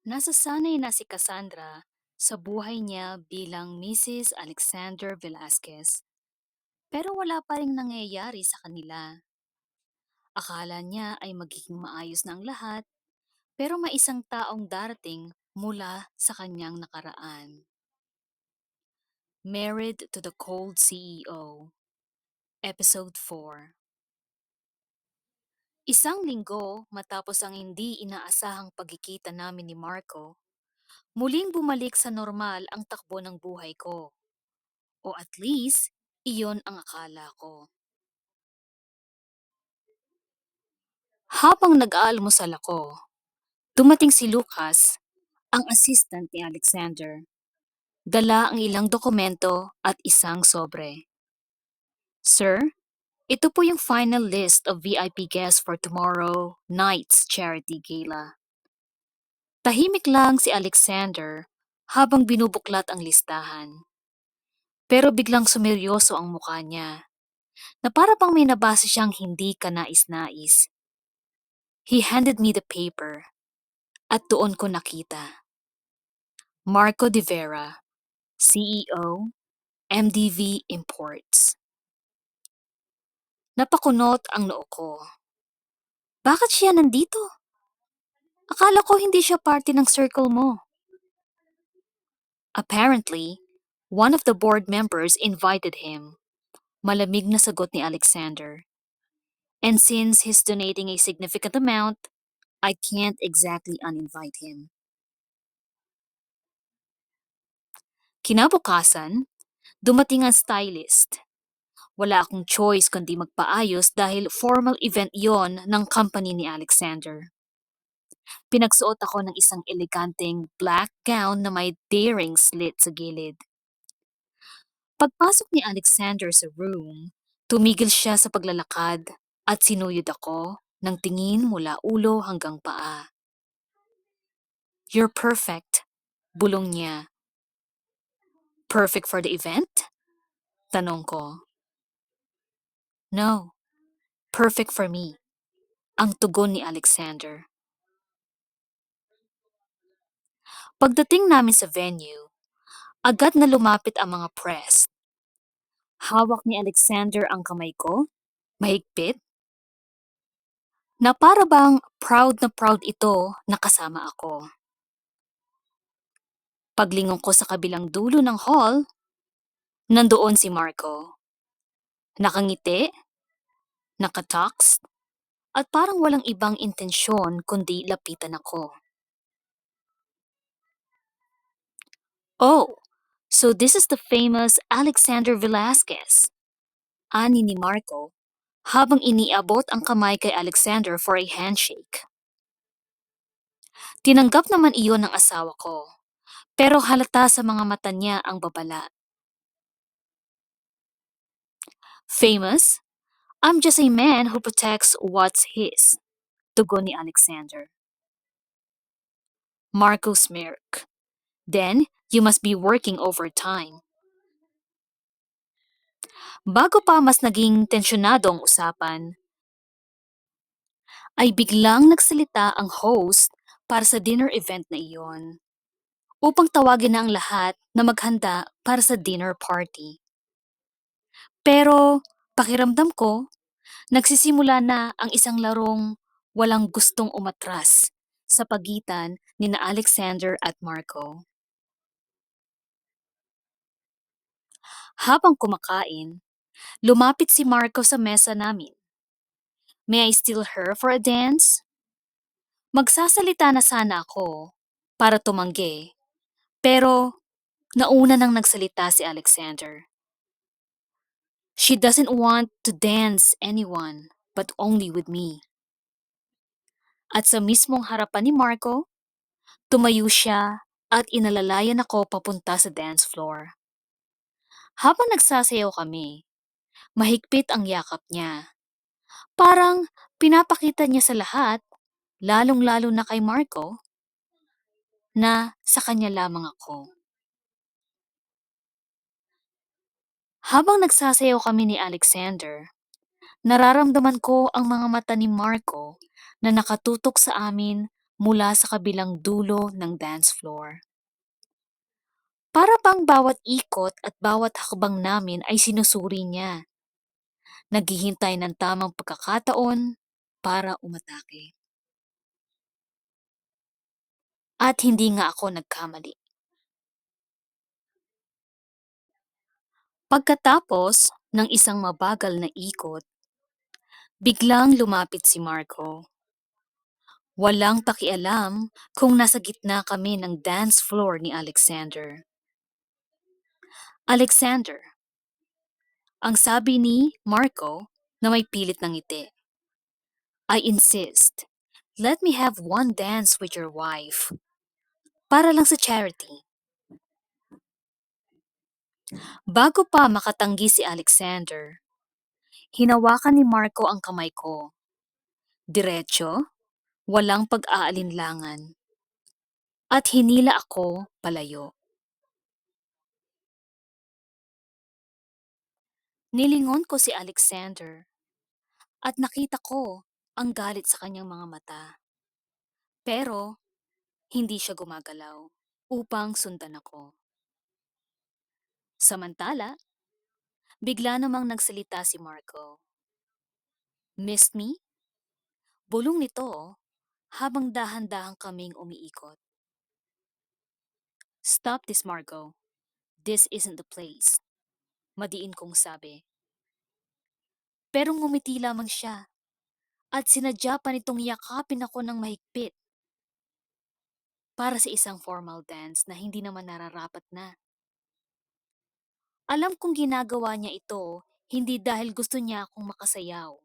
Nasasanay na si Cassandra sa buhay niya bilang Mrs. Alexander Velasquez, pero wala pa ring nangyayari sa kanila. Akala niya ay magiging maayos na ang lahat, pero may isang taong darating mula sa kanyang nakaraan. Married to the Cold CEO Episode 4 Isang linggo matapos ang hindi inaasahang pagkikita namin ni Marco, muling bumalik sa normal ang takbo ng buhay ko. O at least, iyon ang akala ko. Habang nag-aalmusal ako, dumating si Lucas, ang assistant ni Alexander. Dala ang ilang dokumento at isang sobre. Sir, ito po yung final list of VIP guests for tomorrow night's charity gala. Tahimik lang si Alexander habang binubuklat ang listahan. Pero biglang sumeryoso ang mukha niya, na para bang may nabasa siyang hindi ka nais-nais. He handed me the paper, at doon ko nakita. Marco De Vera, CEO, MDV Imports. Napakunot ang noo ko. Bakit siya nandito? Akala ko hindi siya parte ng circle mo. Apparently, one of the board members invited him. Malamig na sagot ni Alexander. And since he's donating a significant amount, I can't exactly uninvite him. Kinabukasan, dumating ang stylist. Wala akong choice kundi magpaayos dahil formal event yon ng company ni Alexander. Pinagsuot ako ng isang eleganteng black gown na may daring slit sa gilid. Pagpasok ni Alexander sa room, tumigil siya sa paglalakad at sinuyod ako ng tingin mula ulo hanggang paa. You're perfect, bulong niya. Perfect for the event? Tanong ko. No, perfect for me. Ang tugon ni Alexander. Pagdating namin sa venue, agad na lumapit ang mga press. Hawak ni Alexander ang kamay ko, mahigpit. Na para bang proud na proud ito na kasama ako. Paglingon ko sa kabilang dulo ng hall, nandoon si Marco. Nakangiti, nakatox, at parang walang ibang intensyon kundi lapitan ako. Oh, so this is the famous Alexander Velasquez. Ani ni Marco habang iniabot ang kamay kay Alexander for a handshake. Tinanggap naman iyon ng asawa ko, pero halata sa mga mata niya ang babala. Famous? I'm just a man who protects what's his. Tugon ni Alexander. Marco smirk. Then, you must be working overtime. Bago pa mas naging tensyonado ang usapan, ay biglang nagsalita ang host para sa dinner event na iyon upang tawagin na ang lahat na maghanda para sa dinner party. Pero pakiramdam ko, nagsisimula na ang isang larong walang gustong umatras sa pagitan ni na Alexander at Marco. Habang kumakain, lumapit si Marco sa mesa namin. May I steal her for a dance? Magsasalita na sana ako para tumanggi, pero nauna nang nagsalita si Alexander. She doesn't want to dance anyone but only with me. At sa mismong harapan ni Marco, tumayo siya at inalalayan ako papunta sa dance floor. Habang nagsasayaw kami, mahigpit ang yakap niya. Parang pinapakita niya sa lahat, lalong-lalo na kay Marco, na sa kanya lamang ako. Habang nagsasayaw kami ni Alexander, nararamdaman ko ang mga mata ni Marco na nakatutok sa amin mula sa kabilang dulo ng dance floor. Para bang bawat ikot at bawat hakbang namin ay sinusuri niya. Naghihintay ng tamang pagkakataon para umatake. At hindi nga ako nagkamali. Pagkatapos ng isang mabagal na ikot, biglang lumapit si Marco. Walang pakialam kung nasa gitna kami ng dance floor ni Alexander. Alexander, ang sabi ni Marco na may pilit ng ngiti. I insist, let me have one dance with your wife. Para lang sa charity. Bago pa makatanggi si Alexander, hinawakan ni Marco ang kamay ko. Diretso, walang pag-aalinlangan. At hinila ako palayo. Nilingon ko si Alexander at nakita ko ang galit sa kanyang mga mata. Pero hindi siya gumagalaw upang sundan ako. Samantala, bigla namang nagsalita si Marco. Missed me? Bulong nito habang dahan-dahan kaming umiikot. Stop this, Marco. This isn't the place. Madiin kong sabi. Pero ngumiti lamang siya at sinadya pa nitong yakapin ako ng mahigpit para sa isang formal dance na hindi naman nararapat na. Alam kong ginagawa niya ito hindi dahil gusto niya akong makasayaw.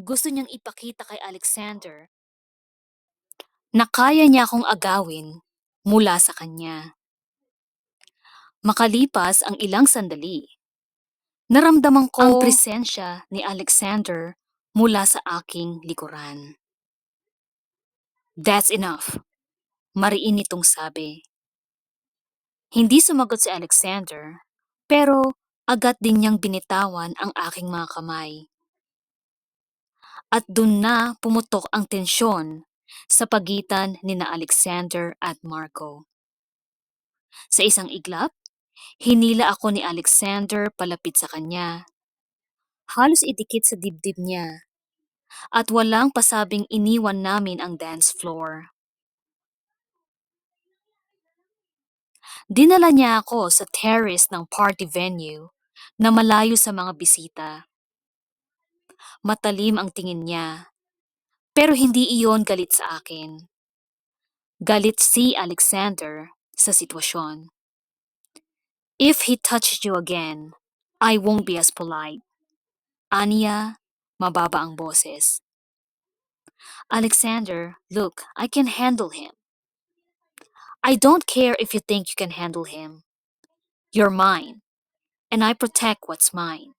Gusto niyang ipakita kay Alexander na kaya niya akong agawin mula sa kanya. Makalipas ang ilang sandali, naramdaman ko ang presensya ni Alexander mula sa aking likuran. That's enough. Mariin itong sabi. Hindi sumagot si Alexander, pero agad din niyang binitawan ang aking mga kamay. At dun na pumutok ang tensyon sa pagitan ni na Alexander at Marco. Sa isang iglap, hinila ako ni Alexander palapit sa kanya. Halos idikit sa dibdib niya. At walang pasabing iniwan namin ang dance floor. Dinala niya ako sa terrace ng party venue na malayo sa mga bisita. Matalim ang tingin niya, pero hindi iyon galit sa akin. Galit si Alexander sa sitwasyon. If he touches you again, I won't be as polite. Aniya, mababa ang boses. Alexander, look, I can handle him. I don't care if you think you can handle him. You're mine, and I protect what's mine.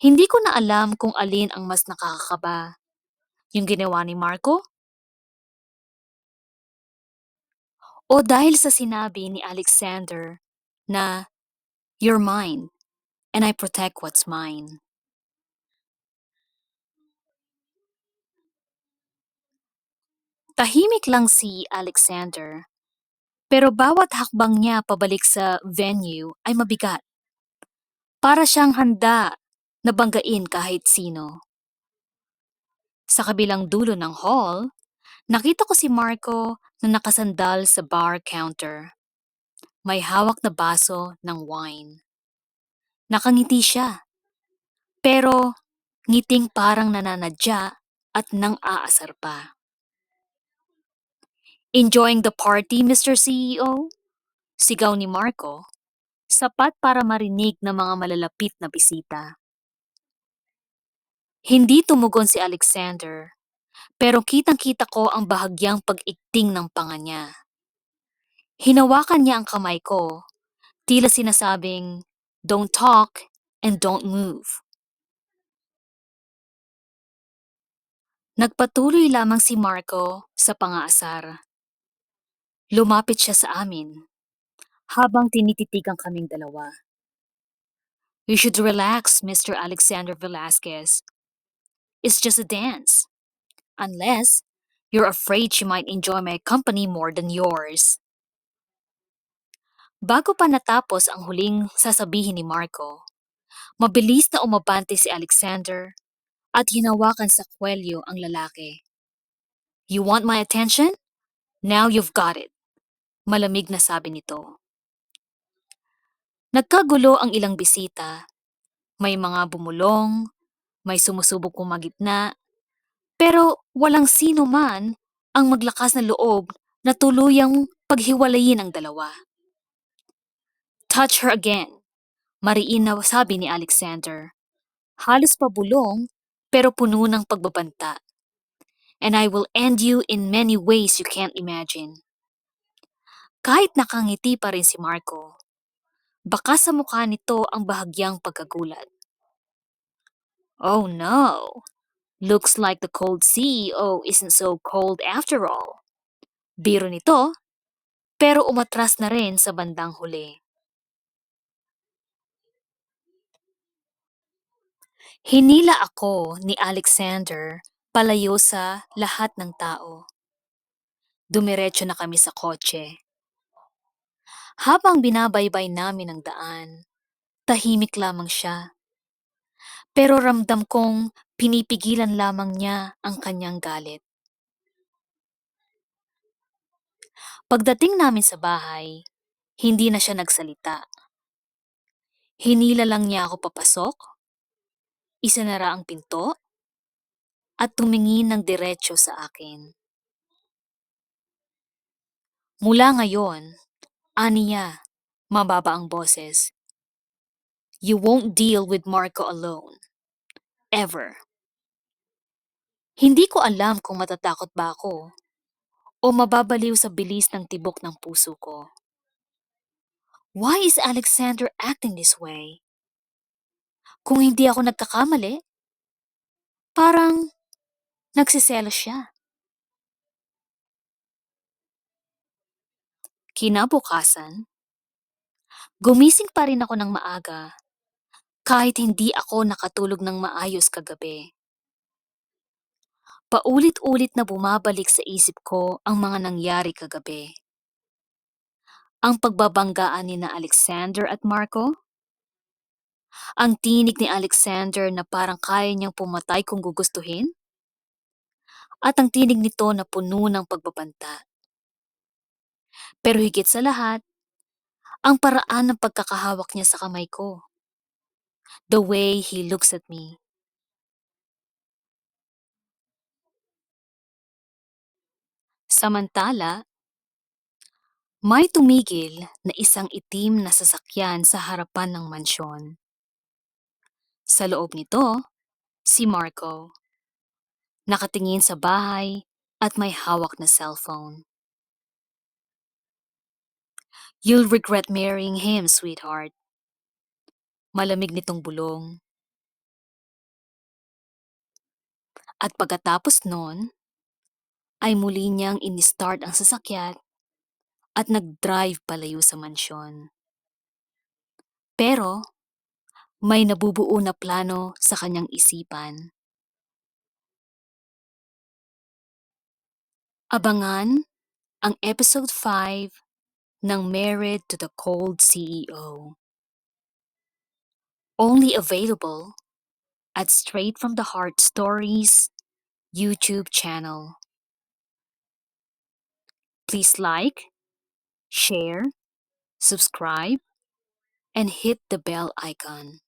Hindi ko na alam kung alin ang mas nakakakaba. Yung ginawa ni Marco? O dahil sa sinabi ni Alexander na, You're mine, and I protect what's mine. Tahimik lang si Alexander, pero bawat hakbang niya pabalik sa venue ay mabigat. Para siyang handa na banggain kahit sino. Sa kabilang dulo ng hall, nakita ko si Marco na nakasandal sa bar counter. May hawak na baso ng wine. Nakangiti siya. Pero ngiting parang nananadya at nang aasar pa. Enjoying the party, Mr. CEO? Sigaw ni Marco, sapat para marinig ng mga malalapit na bisita. Hindi tumugon si Alexander, pero kitang-kita ko ang bahagyang pag-ikting ng panga niya. Hinawakan niya ang kamay ko, tila sinasabing, don't talk and don't move. Nagpatuloy lamang si Marco sa pangaasar. Lumapit siya sa amin habang tinititigan kaming dalawa. You should relax, Mr. Alexander Velasquez. It's just a dance. Unless you're afraid she might enjoy my company more than yours. Bago pa natapos ang huling sasabihin ni Marco, mabilis na umabante si Alexander at hinawakan sa kwelyo ang lalaki. You want my attention? Now you've got it. Malamig na sabi nito. Nagkagulo ang ilang bisita. May mga bumulong, may sumusubok kumagitna, pero walang sino man ang maglakas na loob na tuluyang paghiwalayin ang dalawa. Touch her again, mariin na sabi ni Alexander. Halos pabulong pero puno ng pagbabanta. And I will end you in many ways you can't imagine. Kahit nakangiti pa rin si Marco, baka sa mukha nito ang bahagyang pagkagulat. Oh no, looks like the cold CEO isn't so cold after all. Biro nito, pero umatras na rin sa bandang huli. Hinila ako ni Alexander palayo sa lahat ng tao. Dumiretso na kami sa kotse. Habang binabaybay namin ang daan, tahimik lamang siya. Pero ramdam kong pinipigilan lamang niya ang kanyang galit. Pagdating namin sa bahay, hindi na siya nagsalita. Hinila lang niya ako papasok, isanara ang pinto, at tumingin ng diretsyo sa akin. Mula ngayon, aniya, mababa ang boses. You won't deal with Marco alone. Ever. Hindi ko alam kung matatakot ba ako o mababaliw sa bilis ng tibok ng puso ko. Why is Alexander acting this way? Kung hindi ako nagkakamali, parang nagsiselo siya. Kinabukasan, gumising pa rin ako ng maaga kahit hindi ako nakatulog ng maayos kagabi. Paulit-ulit na bumabalik sa isip ko ang mga nangyari kagabi. Ang pagbabanggaan ni na Alexander at Marco, ang tinig ni Alexander na parang kaya niyang pumatay kung gugustuhin, at ang tinig nito na puno ng pagbabanta. Pero higit sa lahat, ang paraan ng pagkakahawak niya sa kamay ko. The way he looks at me. Samantala, may tumigil na isang itim na sasakyan sa harapan ng mansyon. Sa loob nito, si Marco. Nakatingin sa bahay at may hawak na cellphone. You'll regret marrying him, sweetheart. Malamig nitong bulong. At pagkatapos noon, ay muli niyang in-start ang sasakyan at nag-drive palayo sa mansyon. Pero, may nabubuo na plano sa kanyang isipan. Abangan ang episode 5 ng Married to the Cold CEO. Only available at Straight from the Heart Stories YouTube channel. Please like, share, subscribe, and hit the bell icon.